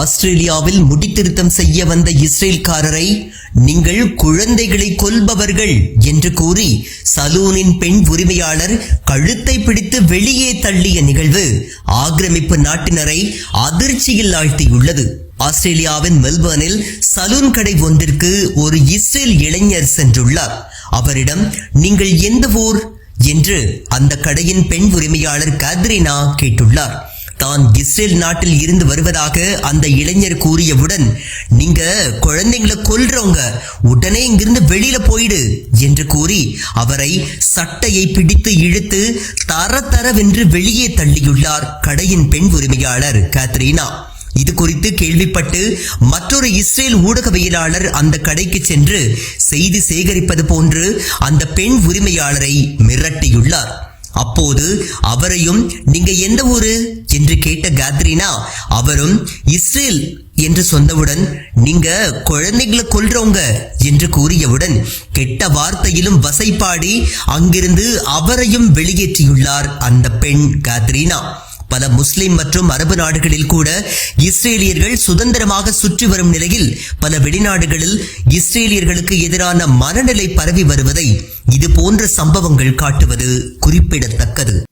ஆஸ்திரேலியாவில் முடித்திருத்தம் செய்ய வந்த இஸ்ரேல்காரரை நீங்கள் குழந்தைகளை கொல்பவர்கள் என்று கூறி சலூனின் பெண் உரிமையாளர் கழுத்தை பிடித்து வெளியே தள்ளிய நிகழ்வு ஆக்கிரமிப்பு நாட்டினரை அதிர்ச்சியில் ஆழ்த்தியுள்ளது. ஆஸ்திரேலியாவின் மெல்பர்னில் சலூன் கடை ஒன்றிற்கு ஒரு இஸ்ரேல் இளைஞர் சென்றுள்ளார். அவரிடம் நீங்கள் எந்த ஊர்? என்று அந்த கடையின் பெண் உரிமையாளர் கத்ரினா கேட்டுள்ளார். தான் இஸ்ரேல் நாட்டில் இருந்து வருவதாக அந்த இளைஞர் கூறியவுடன் நீங்க குழந்தைங்களை கொல்றவங்க உடனே இங்கிருந்து வெளியில போயிடு என்று கூறி அவரை சட்டையை பிடித்து இழுத்து தர தரவென்று வெளியே தள்ளியுள்ளார் கடையின் பெண் உரிமையாளர் காத்ரீனா. இது குறித்து கேள்விப்பட்டு மற்றொரு இஸ்ரேல் ஊடகவியலாளர் அந்த கடைக்கு சென்று செய்தி சேகரிப்பது போன்று அந்த பெண் உரிமையாளரை மிரட்டியுள்ளார். அப்போது அவரையும் நீங்க எந்த ஊரு? என்று கேட்ட காத்ரினா அவரும் இஸ்ரேல் என்று சொன்னவுடன் நீங்க குழந்தைகளை கொல்றவங்க என்று கூறியவுடன் கெட்ட வார்த்தையிலும் வசைப்பாடி அங்கிருந்து அவரையும் வெளியேற்றியுள்ளார் அந்த பெண் காத்ரீனா. பல முஸ்லிம் மற்றும் அரபு நாடுகளில் கூட இஸ்ரேலியர்கள் சுதந்திரமாக சுற்றி வரும் நிலையில் பல வெளிநாடுகளில் இஸ்ரேலியர்களுக்கு எதிரான மனநிலை பரவி வருவதை இது போன்ற சம்பவங்கள் காட்டுவது குறிப்பிடத்தக்கது.